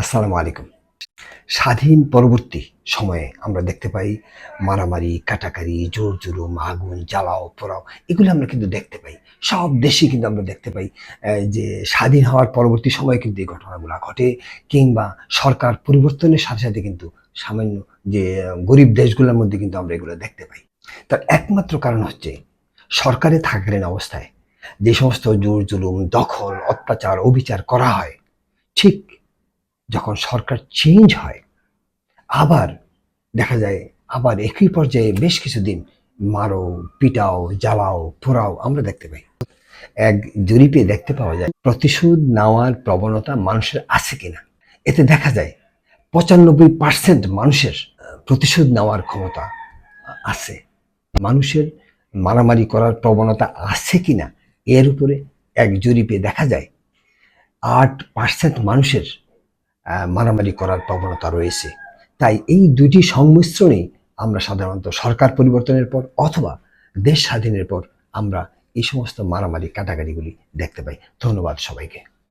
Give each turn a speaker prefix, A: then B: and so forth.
A: আসসালামু আলাইকুম। স্বাধীন পরবর্তী সময়ে আমরা দেখতে পাই মারামারি কাটাকারি জোর জুলুম, আগুন, জ্বালাও, পোড়াও, এগুলো আমরা কিন্তু দেখতে পাই। সব দেশে কিন্তু আমরা দেখতে পাই যে স্বাধীন হওয়ার পরবর্তী সময়ে কিন্তু এই ঘটনাগুলো ঘটে কিংবা সরকার পরিবর্তনের সাথে সাথে কিন্তু সামান্য যে গরিব দেশগুলোর মধ্যে কিন্তু আমরা এগুলো দেখতে পাই। তার একমাত্র কারণ হচ্ছে সরকারে থাকাকালীন অবস্থায় যে সমস্ত জোর জুলুম, দখল, অত্যাচার, অবিচার করা হয়, ঠিক যখন সরকার চেঞ্জ হয়, আবার দেখা যায়, আবার একই পর্যায়ে বেশ কিছুদিন মারো পিটাও, জ্বালাও, পোড়াও আমরা দেখতে পাই। এক জরিপে দেখতে পাওয়া যায়, প্রতিশোধ নেওয়ার প্রবণতা মানুষের আছে কিনা? এতে দেখা যায়, পঁচানব্বই পার্সেন্ট মানুষের প্রতিশোধ নেওয়ার ক্ষমতা আছে। মানুষের মারামারি করার প্রবণতা আছে কিনা? এর উপরে এক জরিপে দেখা যায়, আট পার্সেন্ট মানুষের মারামারি করার প্রবণতা রয়েছে। তাই এই দুটি সংমিশ্রণে আমরা সাধারণত সরকার পরিবর্তনের পর অথবা দেশ স্বাধীনের পর আমরা এই সমস্ত মারামারি কাটাকাটিগুলি দেখতে পাই। ধন্যবাদ সবাইকে।